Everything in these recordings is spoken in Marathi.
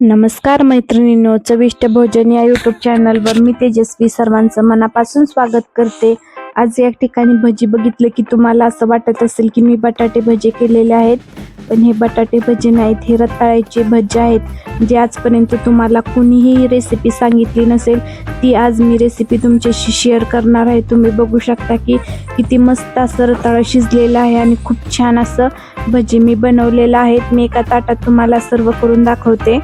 नमस्कार मैत्रिणींनो चविष्ट भोजन या युट्यूब चॅनलवर मी तेजस्वी सर्वांचं मनापासून स्वागत करते. आज या ठिकाणी भजी बघितलं की तुम्हाला असं वाटत असेल की मी बटाटे भजे केलेले आहेत पण हे बटाटे भजे नाहीत हे रताळ्याचे भजे आहेत. जे आजपर्यंत तुम्हाला कुणीही रेसिपी सांगितली नसेल ती आज मी रेसिपी तुमच्याशी शेअर करणार आहे. तुम्ही बघू शकता की किती मस्त असं रताळं शिजलेलं आहे आणि खूप छान असं भजी मी बनवलेलं आहेत. मी एका ताटात तुम्हाला सर्व करून दाखवते.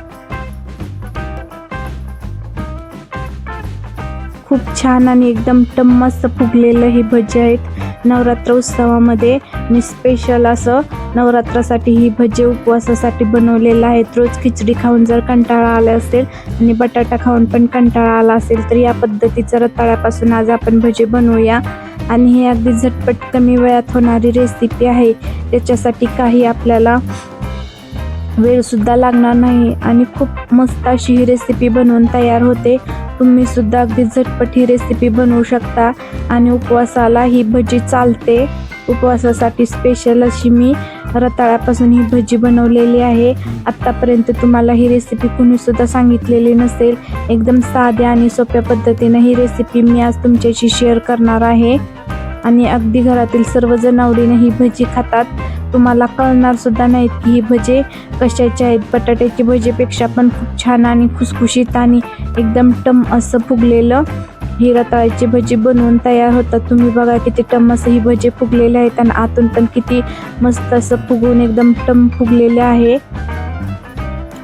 खूप छान आणि एकदम टम्मस्त फुगलेलं हे भजी आहेत. नवरात्र उत्सवामध्ये मी स्पेशल असं नवरात्रासाठी ही भजे उपवासासाठी बनवलेलं आहेत. रोज खिचडी खाऊन जर कंटाळा आला असेल आणि बटाटा खाऊन पण कंटाळा आला असेल तर या पद्धतीचं रताळ्यापासून आज आपण भजे बनवूया. आणि ही अगदी झटपट कमी वेळात होणारी रेसिपी आहे. त्याच्यासाठी काही आपल्याला वेळसुद्धा लागणार नाही. आणि खूप मस्त अशी ही रेसिपी बनवून तयार होते. तुम्ही सुद्धा अगदी झटपट ही रेसिपी बनवू शकता. आणि उपवासाला ही भजी चालते. उपवासासाठी स्पेशल अशी मी रताळ्यापासून ही भजी बनवलेली आहे. आत्तापर्यंत तुम्हाला ही रेसिपी कुणीसुद्धा सांगितलेली नसेल. एकदम साध्या आणि सोप्या पद्धतीनं ही रेसिपी मी आज तुमच्याशी शेअर करणार आहे. आणि अगदी घरातील सर्वजण आवडीने ही भजी खातात. तुम्हाला कळणार सुद्धा नाहीत की ही भजे कशाची आहेत. बटाट्याची भजीपेक्षा पण खूप छान आणि खुसखुशीत आणि एकदम टम असं फुगलेलं ही रताळ्याची भजी बनवून तयार होतात. तुम्ही बघा किती टम असं ही भजी फुगलेले आहेत आणि आतून पण किती मस्त असं फुगून एकदम टम फुगलेले आहे.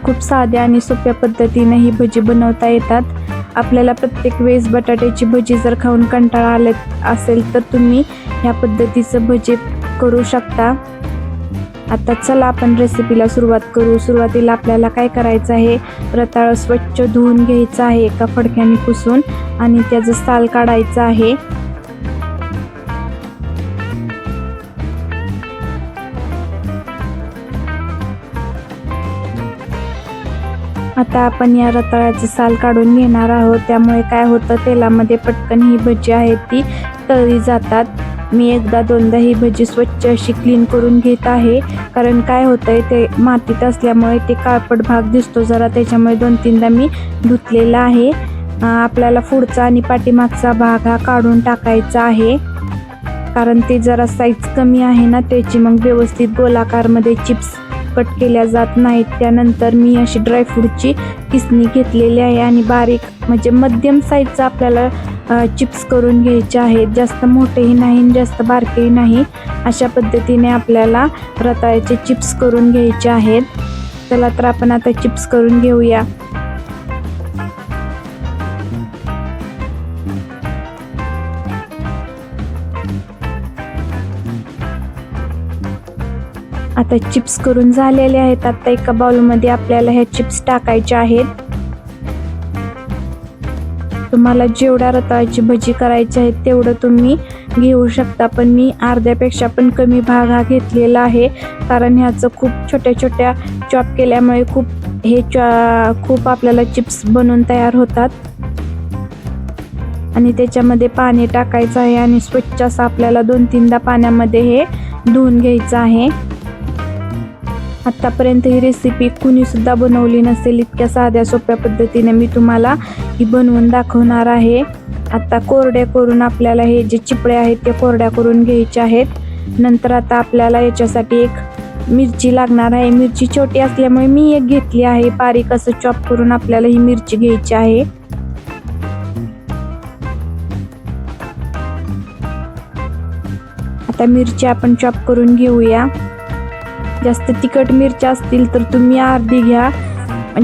खूप साध्या आणि सोप्या पद्धतीने ही भजी बनवता येतात. आपल्याला प्रत्येक वेळेस बटाट्याची भजी जर खाऊन कंटाळा आले असेल तर तुम्ही ह्या पद्धतीचं भजी करू शकता. आता चला आपण रेसिपीला सुरुवात करू. सुरुवातीला आपल्याला काय करायचं आहे? रताळ स्वच्छ धुवून घ्यायचं आहे एका फडक्याने पुसून आणि त्याचं साल काढायचं आहे. आता आपण या रताळ्याचे साल काढून घेणार आहोत. त्यामुळे काय होतं तेलामध्ये पटकन ही भजी आहे ती तळली जातात. मी एकदा दोनदा ही भजी स्वच्छ अशी क्लीन करून घेत आहे. कारण काय होतंय ते मातीत असल्यामुळे ते काळपट भाग दिसतो. जरा त्याच्यामुळे दोन तीनदा मी धुतलेला आहे. आपल्याला पुढचा आणि पाठीमागचा भाग हा काढून टाकायचा आहे. कारण ते जरा साईज कमी आहे ना त्याची मग व्यवस्थित गोलाकारमध्ये चिप्स कट केल्या जात नाहीत. त्यानंतर मी अशी ड्रायफ्रूटची किसणी घेतलेली आहे आणि बारीक म्हणजे मध्यम साईजचा आपल्याला चिप्स करून घ्यायचे आहेत. जास्त मोठेही नाही आणि जास्त बारकेही नाही अशा पद्धतीने आपल्याला रताळ्याचे चिप्स करून घ्यायचे आहेत. चला तर आपण आता चिप्स करून घेऊया. आता चिप्स करून झालेले आहेत. आता एका बाउलमध्ये आपल्याला ह्या चिप्स टाकायच्या आहेत. तुम्हाला जेवढ्या रताळ्याची भजी करायची आहे तेवढं तुम्ही घेऊ शकता. पण मी अर्ध्यापेक्षा पण कमी भाग हा घेतलेला आहे. कारण ह्याचं खूप छोट्या छोट्या चॉप केल्यामुळे खूप हे चॉ खूप आपल्याला चिप्स बनवून तयार होतात. आणि त्याच्यामध्ये पाणी टाकायचं आहे आणि स्वच्छ असं आपल्याला दोन तीनदा पाण्यामध्ये हे धुवून घ्यायचं आहे. आत्तापर्यंत ही रेसिपी कुणीसुद्धा बनवली नसेल इतक्या साध्या सोप्या पद्धतीने. मी तुम्हाला ही बनवून दाखवणार आहे. आत्ता कोरड्या करून आपल्याला हे जे चिपळे आहेत ते कोरड्या करून घ्यायचे आहेत. नंतर आता आपल्याला याच्यासाठी एक मिरची लागणार आहे. मिरची छोटी असल्यामुळे मी एक घेतली आहे. बारीक असं चॉप करून आपल्याला ही मिरची घ्यायची आहे. आता मिरची आपण चॉप करून घेऊया. जास्त तिखट मिरच्या असतील तर तुम्ही अर्धी घ्या.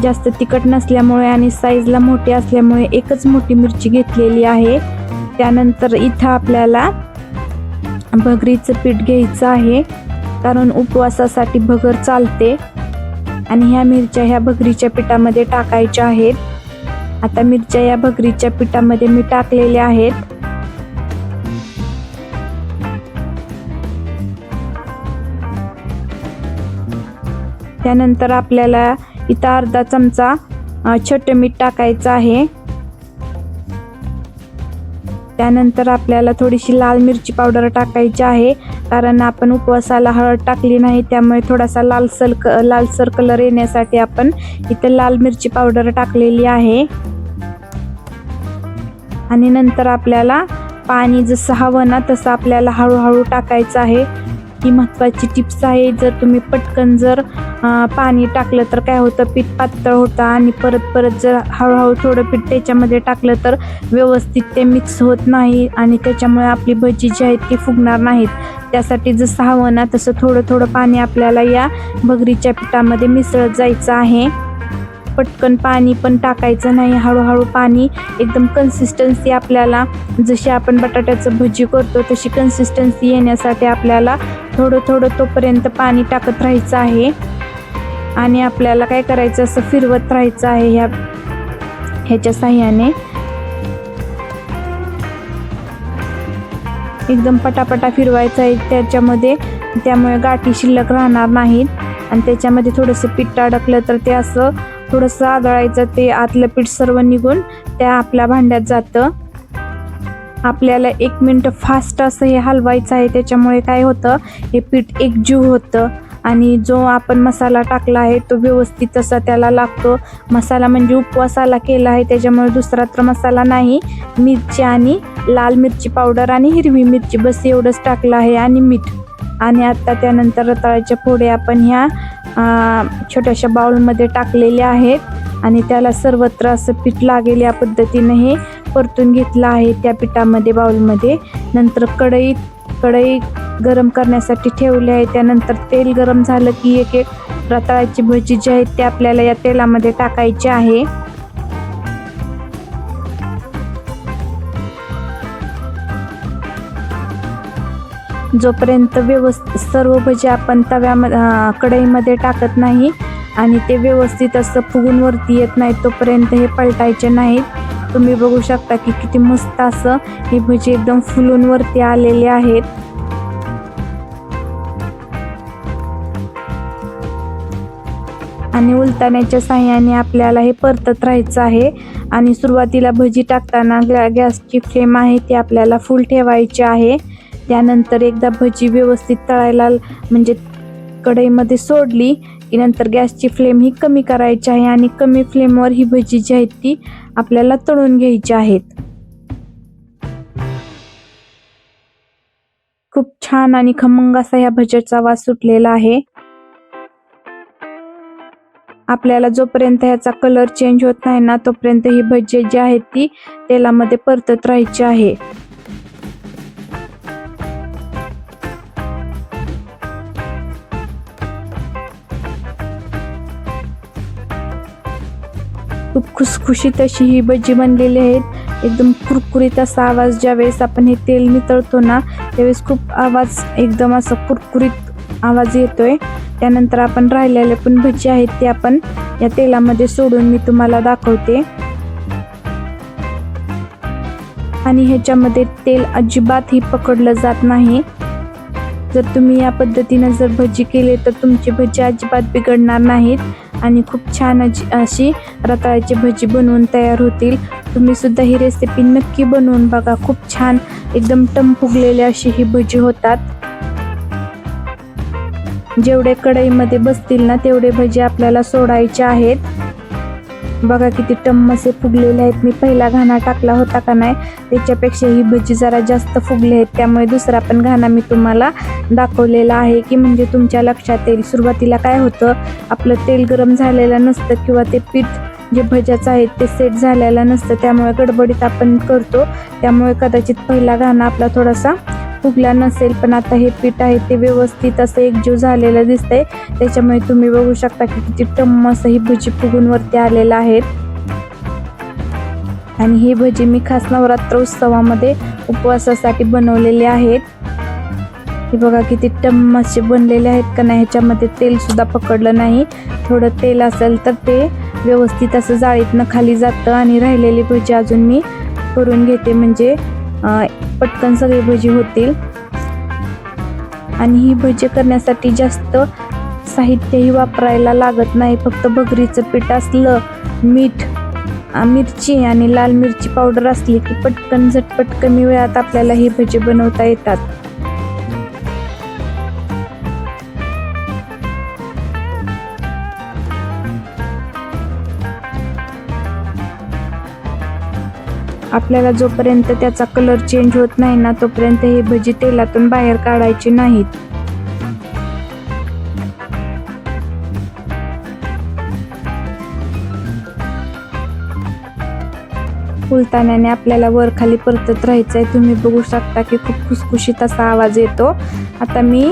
जास्त तिखट नसल्यामुळे आणि साईजला मोठी असल्यामुळे एकच मोठी मिरची घेतलेली आहे. त्यानंतर इथं आपल्याला भगरीचं पीठ घ्यायचं आहे. कारण उपवासासाठी भगर चालते. आणि ह्या मिरच्या ह्या भगरीच्या पिठामध्ये टाकायच्या आहेत. आता मिरच्या या भगरीच्या पिठामध्ये मी टाकलेल्या आहेत. त्यानंतर आपल्याला इथं अर्धा चमचा छट मीठ टाकायचं आहे. त्यानंतर आपल्याला थोडीशी लाल मिरची पावडर टाकायची आहे. कारण आपण उपवासाला हळद टाकली नाही त्यामुळे थोडासा लालसर क लालसर कलर येण्यासाठी आपण इथं लाल मिरची पावडर टाकलेली आहे. आणि नंतर आपल्याला पाणी जसं हवं ना तसं आपल्याला हळूहळू टाकायचं आहे. ही महत्त्वाची टिप्स आहे. जर तुम्ही पटकन जर पाणी टाकलं तर काय होतं? पीठ पातळ होतं आणि परत परत जर हळूहळू थोडं पीठ त्याच्यामध्ये टाकलं तर व्यवस्थित ते मिक्स होत नाही आणि त्याच्यामुळे आपली भजी जी आहेत ती फुगणार नाहीत. त्यासाठी जसं हवं ना तसं थोडं थोडं पाणी आपल्याला या भगरीच्या पिठामध्ये मिसळत जायचं आहे. पटकन पाणी पण टाकायचं नाही. हळूहळू पाणी एकदम कन्सिस्टन्सी आपल्याला जशी आपण बटाट्याचं भजी करतो तशी कन्सिस्टन्सी येण्यासाठी आपल्याला थोडं थोडं तोपर्यंत पाणी टाकत राहायचं आहे. आणि आपल्याला काय करायचं असं फिरवत राहायचं आहे ह्या ह्याच्या साह्याने. एकदम पटापटा फिरवायचं आहे त्याच्यामध्ये. त्यामुळे गाठी शिल्लक राहणार नाहीत. आणि त्याच्यामध्ये थोडंसं पीठ अडकलं तर ते असं थोडंसं आदळायचं ते आतलं पीठ सर्व निघून त्या आपल्या भांड्यात जातं. आपल्याला एक मिनटं फास्ट असं हे हलवायचं आहे. त्याच्यामुळे काय होतं? हे पीठ एकजीव होतं. आणि जो आपण मसाला टाकला आहे तो व्यवस्थित असा त्याला लागतो. मसाला म्हणजे उपवासाला केला आहे त्याच्यामुळे दुसरा तर मसाला नाही. मिरची आणि लाल मिरची पावडर आणि हिरवी मिरची बस एवढंच टाकलं आहे आणि मीठ. आणि आत्ता त्यानंतर रताळ्याच्या फोडे आपण ह्या छोट्याशा बाउलमध्ये टाकलेले आहेत. आणि त्याला सर्वत्र असं पीठ लागेल या पद्धतीने हे परतून घेतलं आहे त्या पिठामध्ये बाउलमध्ये. नंतर कढईत कढई गरम करण्यासाठी ठेवले आहे. त्यानंतर तेल गरम झालं की एक एक रताळ्याची भजी जी आहेत ते आपल्याला या तेलामध्ये टाकायची आहे. जोपर्यंत व्यवस्थित सर्व भजी आपण तव्यामध्ये कढईमध्ये टाकत नाही आणि ते व्यवस्थित असं फुगून वरती येत नाही तोपर्यंत हे पलटायचे नाहीत. तुम्ही बघू शकता की किती मस्त असं ही भजी एकदम फुलून वरती आलेली आहेत. आणि उलताण्याच्या साह्याने आपल्याला हे परतत राहायचं आहे. आणि सुरुवातीला भजी टाकताना गॅ गॅसची फ्लेम आहे ती आपल्याला फुल ठेवायची आहे. त्यानंतर एकदा भजी व्यवस्थित तळायला म्हणजे कढईमध्ये सोडली की नंतर गॅसची फ्लेम ही कमी करायची आहे आणि कमी फ्लेमवर ही भजी जी आहेत ती आपल्याला तळून घ्यायची आहेत. खूप छान आणि खमंग असा ह्या भज्याचा वास सुटलेला आहे. आपल्याला जोपर्यंत ह्याचा कलर चेंज होत नाही ना तोपर्यंत ही भजी जी आहेत ती तेलामध्ये परतत राहायची आहे. खूप खुसखुशीत अशी ही भजी बनलेली आहेत एकदम कुरकुरीत असा आवाज ज्यावेळेस आपण हे तेल नितळतो ना त्यावेळेस खूप आवाज एकदम असा कुरकुरीत आवाज येतोय. त्यानंतर आपण राहिलेले पण भजी आहेत ते आपण या तेलामध्ये सोडून मी तुम्हाला दाखवते. आणि ह्याच्यामध्ये तेल अजिबातही पकडलं जात नाही. जर तुम्ही या पद्धतीनं जर भजी केली तर तुमची भजी अजिबात बिघडणार नाहीत. आणि खूप छान अशी रताळ्याची भजी बनवून तयार होतील. तुम्ही सुद्धा ही रेसिपी नक्की बनवून बघा. खूप छान एकदम टम फुगलेली अशी ही भजी होतात. जेवढे कढईमध्ये बसतील ना तेवढे भजी आपल्याला सोडायचे आहेत. बघा किती टम्म असे फुगलेले आहेत. मी पहिला घाणा टाकला होता का नाही त्याच्यापेक्षा ही भजी जरा जास्त फुगले आहेत. त्यामुळे दुसरा पण घाणा मी तुम्हाला दाखवलेला आहे की म्हणजे तुमच्या लक्षात येईल. सुरुवातीला काय होतं आपलं तेल गरम झालेलं नसतं किंवा ते पीठ जे भज्याचं आहेत ते सेट झालेलं नसतं. त्यामुळे गडबडीत आपण करतो. त्यामुळे कदाचित पहिला घाणा आपला थोडासा फुगला नसेल पण आता हे पीठ आहे ते व्यवस्थित असं एकजीव झालेलं दिसतंय. त्याच्यामुळे तुम्ही बघू शकता की किती टम्म असं ही भजी फुगून वरती आलेलं आहे. आणि ही भजी मी खास नवरात्र उत्सवामध्ये उपवासासाठी बनवलेली आहेत हे बघा किती टम्म बनलेले आहेत का नाही ह्याच्यामध्ये तेल सुद्धा पकडलं नाही. थोडं तेल असेल तर ते व्यवस्थित असं जाळीतनं खाली जातं आणि राहिलेली भजी अजून मी करून घेते. म्हणजे पटकन सगळी भजी होतील. आणि ही भजी करण्यासाठी जास्त साहित्यही वापरायला लागत नाही. फक्त भगरीचं पीठ असलं मीठ मिरची आणि लाल मिरची पावडर असली की पटकन झटपट कमी वेळात आपल्याला ही भजी बनवता येतात. आपल्याला जोपर्यंत त्याचा कलर चेंज होत नाही ना तोपर्यंत ही भजी तेलातून बाहेर काढायची नाहीत. फुलताण्याने आपल्याला वर खाली परतत राहायचं आहे तुम्ही बघू शकता की खूप खुसखुशीत असा आवाज येतो. आता मी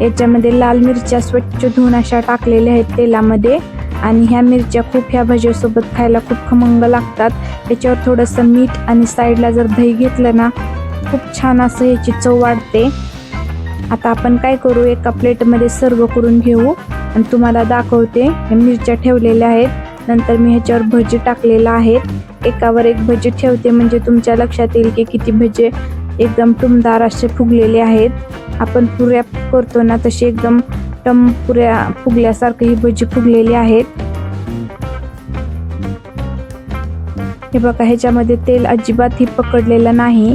याच्यामध्ये लाल मिरच्या स्वच्छ धुवून अशा टाकलेल्या आहेत तेलामध्ये. आणि ह्या मिरच्या खूप ह्या भजीसोबत खायला खूप खमंग लागतात. त्याच्यावर थोडंसं मीठ आणि साईडला जर दही घेतलं ना खूप छान असं ह्याची चव वाढते. आता आपण काय करू एका प्लेटमध्ये सर्व करून घेऊ. आणि तुम्हाला दाखवते मिरच्या ठेवलेल्या आहेत. नंतर मी ह्याच्यावर भजी टाकलेलं आहेत एकावर एक भजी ठेवते म्हणजे तुमच्या लक्षात येईल की किती भजे एकदम टुमदार असे फुगलेले आहेत. आपण पुऱ्या करतो ना तशी एकदम टम पुऱ्या फुगल्यासारखं ही भजी फुगलेली आहेत. हे बघा ह्याच्यामध्ये तेल अजिबात ही पकडलेलं नाही.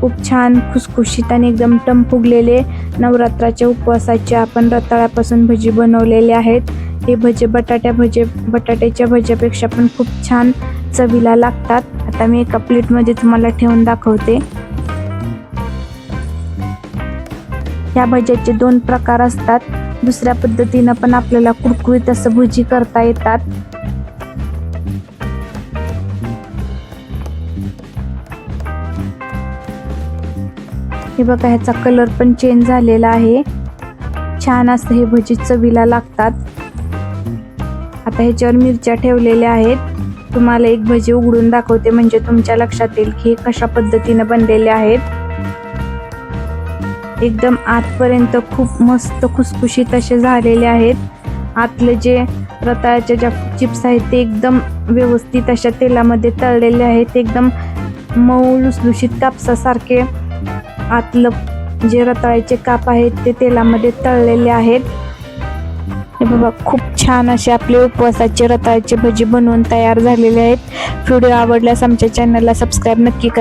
खूप छान खुसखुशीत आणि एकदम टम फुगलेले नवरात्राच्या उपवासाचे आपण रताळ्यापासून भजी बनवलेले आहेत. हे भजे बटाट्या भजे बटाट्याच्या भज्यापेक्षा पण खूप छान चवीला लागतात. आता मी एका प्लेटमध्ये तुम्हाला ठेवून दाखवते. या भज्याचे दोन प्रकार असतात. दुसऱ्या पद्धतीनं पण आपल्याला कुरकुरीत असं भजी करता येतात. हे बघा ह्याचा कलर पण चेंज झालेला आहे. छान असं हे भजी चवीला लागतात. आता ह्याच्यावर मिरच्या ठेवलेल्या आहेत. तुम्हाला एक भजी उघडून दाखवते म्हणजे तुमच्या लक्षात येईल की हे कशा पद्धतीनं बनलेले आहेत. एकदम आतपर्यंत खूप मस्त खुसखुशीत असे झालेले आहेत. आतले जे रताळ्याच्या ज्या चिप्स आहेत ते एकदम व्यवस्थित अशा तेलामध्ये तळलेले आहेत. एकदम मऊ लुसलुशीत कापसासारखे आतलं जे रताळ्याचे काप आहेत ते तेलामध्ये तळलेले आहेत. हे खूप छान असे आपले उपवासाचे रताळ्याचे भजी बनवून तयार झालेले आहेत. व्हिडिओ आवडल्यास आमच्या चॅनलला सबस्क्राईब नक्की करा.